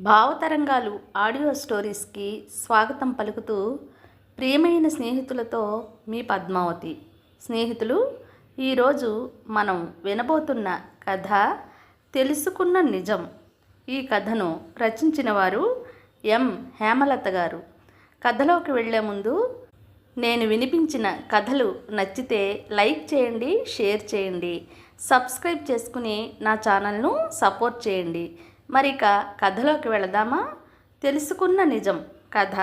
భావతరంగాలు audio స్టోరీస్కి స్వాగతం పలుకుతూ ప్రియమైన స్నేహితులతో మీ పద్మావతి. స్నేహితులు ఈరోజు మనం వినబోతున్న కథ తెలుసుకున్న నిజం. ఈ కథను రచించిన వారు ఎం. హేమలత గారు. కథలోకి వెళ్ళే ముందు నేను వినిపించిన కథలు నచ్చితే లైక్ చేయండి షేర్ చేయండి సబ్స్క్రైబ్ చేసుకుని నా ఛానల్ను సపోర్ట్ చేయండి. మరి ఇక కథలోకి వెళదామా? తెలుసుకున్న నిజం కథ.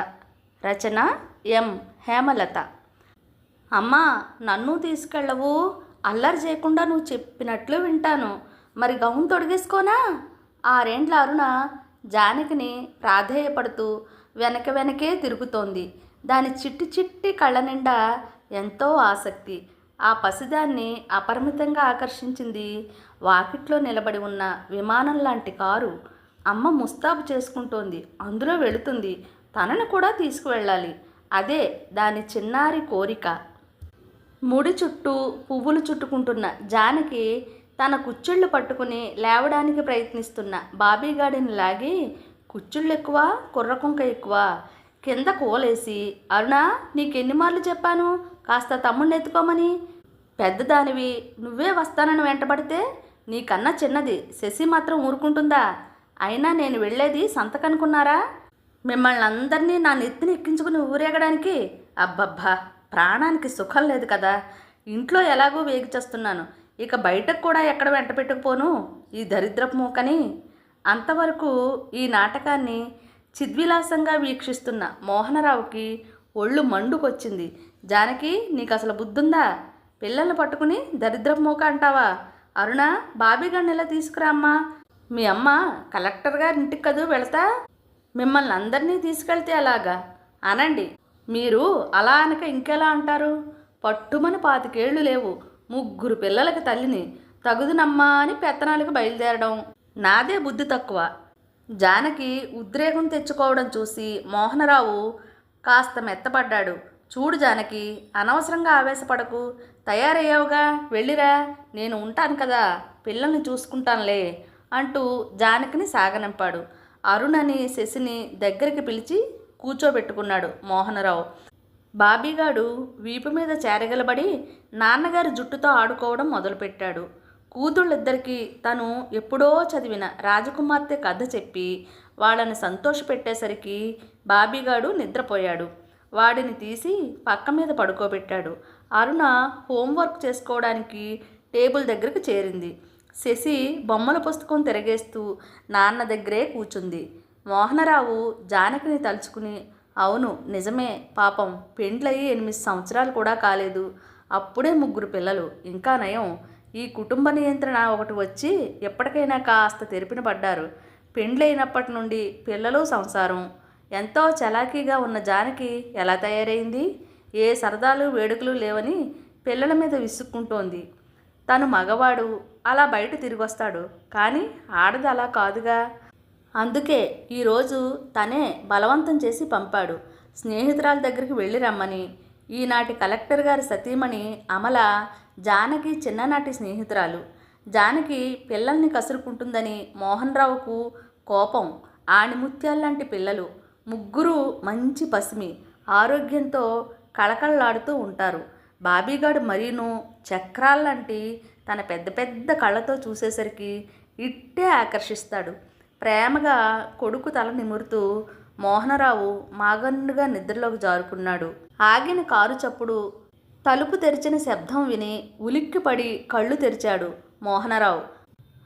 రచన ఎం. హేమలత. అమ్మా నన్ను తీసుకెళ్ళవు? అల్లరి చేయకుండా నువ్వు చెప్పినట్లు వింటాను. మరి గౌన్ తొడిగేసుకోనా? ఆరేండ్ల అరుణ జానకిని ప్రాధేయపడుతూ వెనక వెనకే తిరుగుతోంది. దాని చిట్టి చిట్టి కళ్ళ నిండా ఎంతో ఆసక్తి. ఆ పసిదాన్ని అపరిమితంగా ఆకర్షించింది వాకిట్లో నిలబడి ఉన్న విమానం లాంటి కారు అమ్మ ముస్తాబు చేసుకుంటోంది. అందులో వెళుతుంది. తనను కూడా తీసుకువెళ్ళాలి. అదే దాని చిన్నారి కోరిక. ముడి చుట్టూ పువ్వులు చుట్టుకుంటున్న జానకి తన కుచ్చుళ్ళు పట్టుకుని లేవడానికి ప్రయత్నిస్తున్న బాబీగాడిని లాగి కుచ్చుళ్ళు ఎక్కువ కుర్రకుంక ఎక్కువ. కింద కోలేసి అరుణా నీకెన్నిమార్లు చెప్పాను? కాస్త తమ్ముడిని ఎత్తుకోమని పెద్దదానివి నువ్వే వస్తానని వెంటబడితే నీకన్నా చిన్నది. శశి మాత్రం ఊరుకుంటుందా? అయినా నేను వెళ్ళేది సంతకనుకున్నారా? మిమ్మల్ని అందరినీ నా నెత్తిని ఎక్కించుకుని ఊరేగడానికి? అబ్బబ్బా! ప్రాణానికి సుఖం లేదు కదా. ఇంట్లో ఎలాగో వేగిచేస్తున్నాను ఇక బయటకు కూడా ఎక్కడ వెంట పెట్టుకుపోను? ఈ దరిద్రపు మూకని? అంతవరకు ఈ నాటకాన్ని చిద్విలాసంగా వీక్షిస్తున్న మోహనరావుకి ఒళ్ళు మండుకొచ్చింది. జానకి నీకు అసలు బుద్ధుందా? పిల్లల్ని పట్టుకుని దరిద్రపు మూక అంటావా? అరుణ బాబీగాడిని ఎలా తీసుకురామ్మా మీ అమ్మ కలెక్టర్ గారి ఇంటికి కదూ వెళతా? మిమ్మల్ని అందరినీ తీసుకెళ్తే అలాగా అనండి మీరు అలా అనక ఇంకెలా అంటారు? పట్టుమని పాతికేళ్ళు లేవు. ముగ్గురు పిల్లలకి తల్లిని తగుదునమ్మా అని పెత్తనాలకు బయలుదేరడం. నాదే బుద్ధి తక్కువ. జానకి ఉద్రేకం తెచ్చుకోవడం చూసి మోహనరావు కాస్త మెత్తపడ్డాడు. చూడు జానకి అనవసరంగా ఆవేశపడకు. తయారయ్యావుగా వెళ్ళిరా నేను ఉంటాను కదా పిల్లల్ని చూసుకుంటానులే అంటూ జానకిని సాగనంపాడు. అని శశిని దగ్గరికి పిలిచి కూర్చోబెట్టుకున్నాడు మోహనరావు. బాబీగాడు వీపు మీద చేరగలబడి నాన్నగారి జుట్టుతో ఆడుకోవడం మొదలుపెట్టాడు. కూతుళ్ళిద్దరికీ తను ఎప్పుడో చదివిన రాజకుమార్తె కథ చెప్పి వాళ్ళని సంతోషపెట్టేసరికి బాబీగాడు నిద్రపోయాడు. వాడిని తీసి పక్క మీద పడుకోబెట్టాడు. అరుణ హోంవర్క్ చేసుకోవడానికి టేబుల్ దగ్గరకు చేరింది. శశి బొమ్మల పుస్తకం తిరగేస్తూ నాన్న దగ్గరే కూర్చుంది మోహనరావు జానకిని తలుచుకుని అవును నిజమే పాపం పెండ్లయ్యి ఎనిమిది సంవత్సరాలు కూడా కాలేదు. అప్పుడే ముగ్గురు పిల్లలు. ఇంకా నయం. ఈ కుటుంబ నియంత్రణ ఒకటి వచ్చి ఎప్పటికైనా కాస్త తెరిపిన పడ్డారు. పెండ్లైనప్పటి నుండి పిల్లలు సంసారం. ఎంతో చలాకీగా ఉన్న జానకి ఎలా తయారైంది? ఏ సరదాలు వేడుకలు లేవని పిల్లల మీద విసుక్కుంటోంది. తను మగవాడు అలా బయట తిరిగొస్తాడు. కానీ ఆడది అలా కాదుగా. అందుకే ఈరోజు తనే బలవంతం చేసి పంపాడు. స్నేహితురాల దగ్గరికి వెళ్ళి రమ్మని. ఈనాటి కలెక్టర్ గారి సతీమణి అమల జానకి చిన్ననాటి స్నేహితురాలు. జానకి పిల్లల్ని కసురుకుంటుందని మోహన్ రావుకు కోపం ఆణిముత్యాల్లాంటి పిల్లలు. ముగ్గురు మంచి పసిమి. ఆరోగ్యంతో కళకళలాడుతూ ఉంటారు. బాబీగాడు మరీను చక్రాల్లాంటి తన పెద్ద పెద్ద కళ్ళతో చూసేసరికి ఇట్టే ఆకర్షిస్తాడు. ప్రేమగా కొడుకు తల నిమురుతూ మోహనరావు మాగన్నుగా నిద్రలోకి జారుకున్నాడు. ఆగిన కారు చప్పుడు తలుపు తెరిచిన శబ్దం విని ఉలిక్కిపడి కళ్ళు తెరిచాడు మోహనరావు.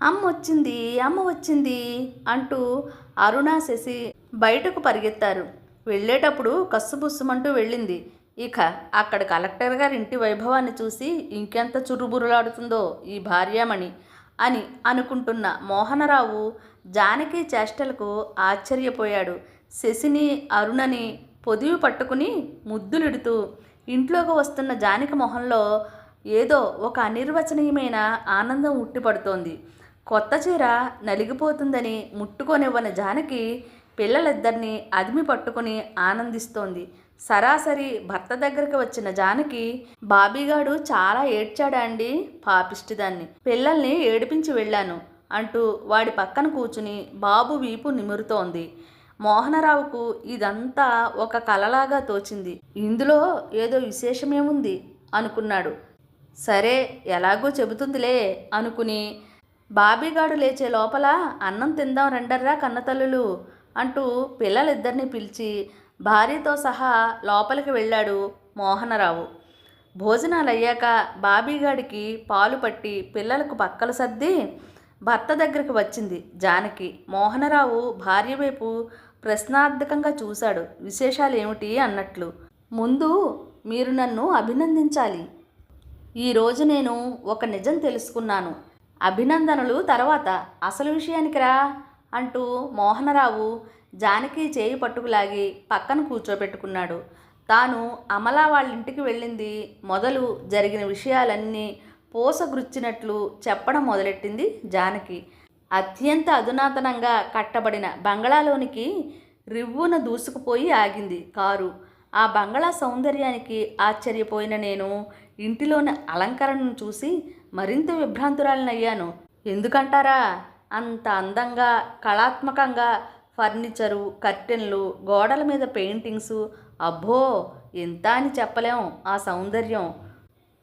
అమ్మ వచ్చింది అమ్మ వచ్చింది అంటూ అరుణ శశి బయటకు పరిగెత్తారు. వెళ్ళేటప్పుడు కస్సుబుస్సుమంటూ వెళ్ళింది. ఇక అక్కడ కలెక్టర్ గారి ఇంటి వైభవాన్ని చూసి ఇంకెంత చురుబురులాడుతుందో ఈ భార్యామణి అని అనుకుంటున్న మోహనరావు జానకి చేష్టలకు ఆశ్చర్యపోయాడు. శశిని అరుణని పొదివి పట్టుకుని ముద్దులిడుతూ ఇంట్లోకి వస్తున్న జానకి మొహంలో ఏదో ఒక అనిర్వచనీయమైన ఆనందం ఉట్టిపడుతోంది. కొత్త చీర నలిగిపోతుందని ముట్టుకొనివ్వని జానకి పిల్లలిద్దరినీ అదిమి పట్టుకుని ఆనందిస్తోంది. సరాసరి భర్త దగ్గరికి వచ్చిన జానకి బాబీగాడు చాలా ఏడ్చాడండి పాపిష్టిదాన్ని పిల్లల్ని ఏడిపించి వెళ్ళాను అంటూ వాడి పక్కన కూర్చుని బాబు వీపు నిమురుతోంది. మోహనరావుకు ఇదంతా ఒక కలలాగా తోచింది. ఇందులో ఏదో విశేషమేముంది అనుకున్నాడు. సరే ఎలాగో చెబుతుందిలే అనుకుని బాబీగాడు లేచే లోపల అన్నం తిందాం రెండర్రా కన్నతల్లులు! అంటూ పిల్లలిద్దరిని పిలిచి భార్యతో సహా లోపలికి వెళ్ళాడు మోహనరావు. భోజనాలు అయ్యాక బాబీగాడికి పాలు పట్టి పిల్లలకు పక్కలు సర్ది భర్త దగ్గరికి వచ్చింది జానకి. మోహనరావు భార్య వైపు ప్రశ్నార్థకంగా చూశాడు. విశేషాలు ఏమిటి అన్నట్లు ముందు మీరు నన్ను అభినందించాలి. ఈరోజు నేను ఒక నిజం తెలుసుకున్నాను. అభినందనలు తర్వాత. అసలు విషయానికి రా అంటూ మోహనరావు జానకి చేయి పట్టుకులాగి పక్కన కూర్చోబెట్టుకున్నాడు. తాను అమలా వాళ్ళ ఇంటికి వెళ్ళింది. మొదలు జరిగిన విషయాలన్నీ పోసగుచ్చినట్లు చెప్పడం మొదలెట్టింది జానకి. అత్యంత అధునాతనంగా కట్టబడిన బంగళాలోనికి రివ్వున దూసుకుపోయి ఆగింది కారు. ఆ బంగళా సౌందర్యానికి ఆశ్చర్యపోయిన నేను ఇంటిలోని అలంకరణను చూసి మరింత విభ్రాంతురాలనయ్యాను. ఎందుకంటారా? అంత అందంగా కళాత్మకంగా ఫర్నిచరు కర్టెన్లు గోడల మీద పెయింటింగ్సు. అబ్బో ఎంత అని చెప్పలేం ఆ సౌందర్యం.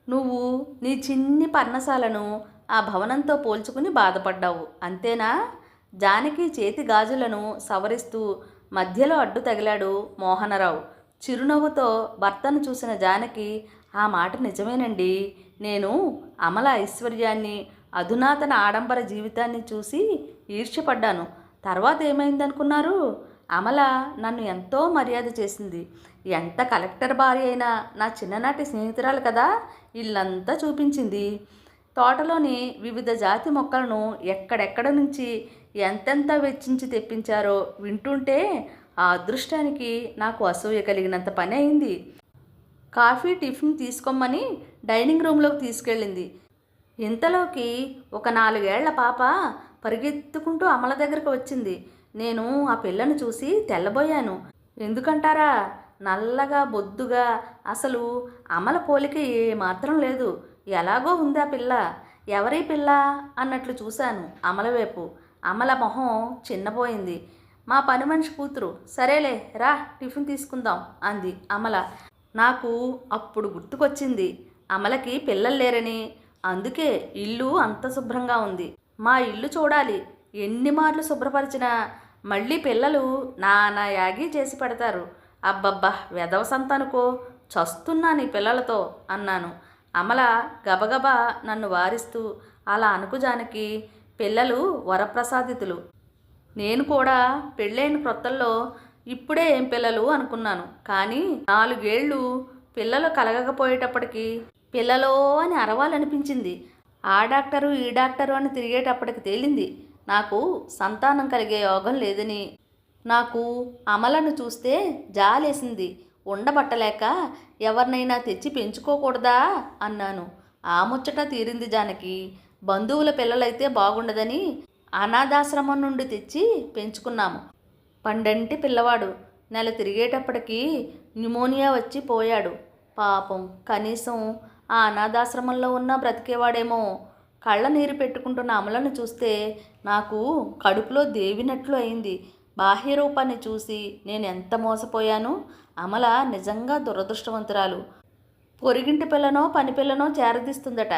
నువ్వు నీ చిన్ని పర్ణశాలను ఆ భవనంతో పోల్చుకుని బాధపడ్డావు. అంతేనా? జానకి చేతి గాజులను సవరిస్తూ మధ్యలో అడ్డు తగిలాడు మోహనరావు. చిరునవ్వుతో భర్తను చూసిన జానకి ఆ మాట నిజమేనండి. నేను అమల ఐశ్వర్యాన్ని అధునాతన ఆడంబర జీవితాన్ని చూసి ఈర్ష్యపడ్డాను. తర్వాత ఏమైందనుకున్నారు? అమల నన్ను ఎంతో మర్యాద చేసింది. ఎంత కలెక్టర్ భార్య అయినా నా చిన్ననాటి స్నేహితురాలు కదా ఇల్లంతా చూపించింది. తోటలోని వివిధ జాతి మొక్కలను ఎక్కడెక్కడ నుంచి ఎంతెంత వెచ్చించి తెప్పించారో వింటుంటే ఆ అదృష్టానికి నాకు అసూయ కలిగినంత పని అయింది. కాఫీ టిఫిన్ తీసుకోమని డైనింగ్ రూమ్లోకి తీసుకెళ్ళింది. ఇంతలోకి ఒక నాలుగేళ్ళ పాప పరిగెత్తుకుంటూ అమల దగ్గరకు వచ్చింది. నేను ఆ పిల్లను చూసి తెల్లబోయాను. ఎందుకంటారా? నల్లగా బొద్దుగా. అసలు అమల పోలిక ఏమాత్రం లేదు. ఎలాగో ఉంది ఆ పిల్ల. ఎవరి పిల్ల? అన్నట్లు చూశాను అమల వైపు. అమల మొహం చిన్నపోయింది మా పని మనిషి కూతురు. సరేలే రా టిఫిన్ తీసుకుందాం అంది అమల. నాకు అప్పుడు గుర్తుకొచ్చింది. అమలకి పిల్లలు లేరని. అందుకే ఇల్లు అంత శుభ్రంగా ఉంది. మా ఇల్లు చూడాలి. ఎన్ని మార్లు శుభ్రపరిచినా మళ్ళీ పిల్లలు నానా యాగి చేసి పెడతారు. అబ్బబ్బా వెధవ సంతనుకో చస్తున్నా నీ పిల్లలతో అన్నాను. అమల గబగబా నన్ను వారిస్తూ అలా అనుకుజానికి పిల్లలు వరప్రసాదితులు. నేను కూడా పెళ్ళైన క్రొత్తల్లో ఇప్పుడే ఏం పిల్లలు అనుకున్నాను. కానీ నాలుగేళ్ళు పిల్లలు కలగకపోయేటప్పటికి పిల్లలో అని అరవాలనిపించింది. ఆ డాక్టరు ఈ డాక్టరు అని తిరిగేటప్పటికి తేలింది. నాకు సంతానం కలిగే యోగం లేదని. నాకు అమలను చూస్తే జాలేసింది. ఉండబట్టలేక ఎవరినైనా తెచ్చి పెంచుకోకూడదా? అన్నాను. ఆ ముచ్చట తీరింది జానకి. బంధువుల పిల్లలైతే బాగుండదని అనాథాశ్రమం నుండి తెచ్చి పెంచుకున్నాము. పండంటి పిల్లవాడు. నెల తిరిగేటప్పటికి న్యూమోనియా వచ్చి పోయాడు. పాపం కనీసం ఆ అనాథాశ్రమంలో ఉన్న బ్రతికేవాడేమో. కళ్ళ నీరు పెట్టుకుంటున్న అమలను చూస్తే నాకు కడుపులో దేవినట్లు అయింది. బాహ్య రూపాన్ని చూసి నేను ఎంత మోసపోయాను? అమల నిజంగా దురదృష్టవంతురాలు. పొరిగింటి పిల్లనో పని పిల్లనో చేరదీస్తుందట.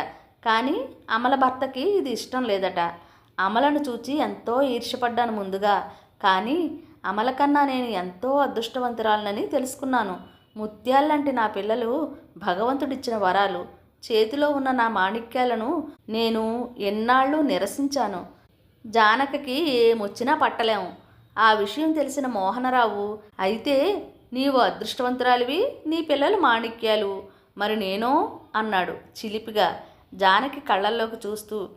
కానీ అమల భర్తకి ఇది ఇష్టం లేదట. అమలను చూచి ఎంతో ఈర్ష్యపడ్డాను ముందుగా. కానీ అమల కన్నా నేను ఎంతో అదృష్టవంతురాలనని తెలుసుకున్నాను. ముత్యాల్లాంటి నా పిల్లలు భగవంతుడిచ్చిన వరాలు. చేతిలో ఉన్న నా మాణిక్యాలను నేను ఎన్నాళ్ళు నిరసించాను. జానకకి ఏమొచ్చినా పట్టలేము ఆ విషయం తెలిసిన మోహనరావు అయితే నీవు అదృష్టవంతురాలివి నీ పిల్లలు మాణిక్యాలు. మరి నేనో అన్నాడు చిలిపిగా జానకి కళ్ళల్లోకి చూస్తూ.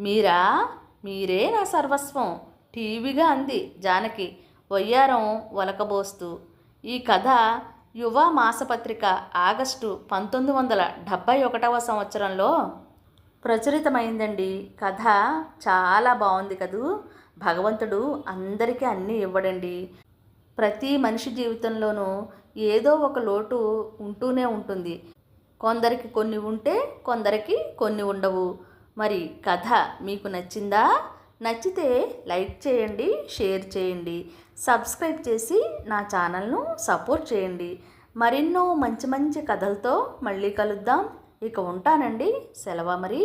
మీరా? మీరే నా సర్వస్వం? టీవీగా అంది జానకి వయ్యారం ఒలకబోస్తూ ఈ కథ యువ మాసపత్రిక ఆగస్టు పంతొమ్మిది వందల డెబ్భై ఒకటవ సంవత్సరంలో ప్రచురితమైందండి. కథ చాలా బాగుంది కదూ? భగవంతుడు అందరికీ అన్నీ ఇవ్వడండి. ప్రతి మనిషి జీవితంలోనూ ఏదో ఒక లోటు ఉంటూనే ఉంటుంది. కొందరికి కొన్ని ఉంటే కొందరికి కొన్ని ఉండవు. మరి కథ మీకు నచ్చిందా? నచ్చితే లైక్ చేయండి షేర్ చేయండి సబ్స్క్రైబ్ చేసి నా ఛానల్ను సపోర్ట్ చేయండి. మరెన్నో మంచి మంచి కథలతో మళ్ళీ కలుద్దాం. ఇక ఉంటానండి. సెలవు మరి.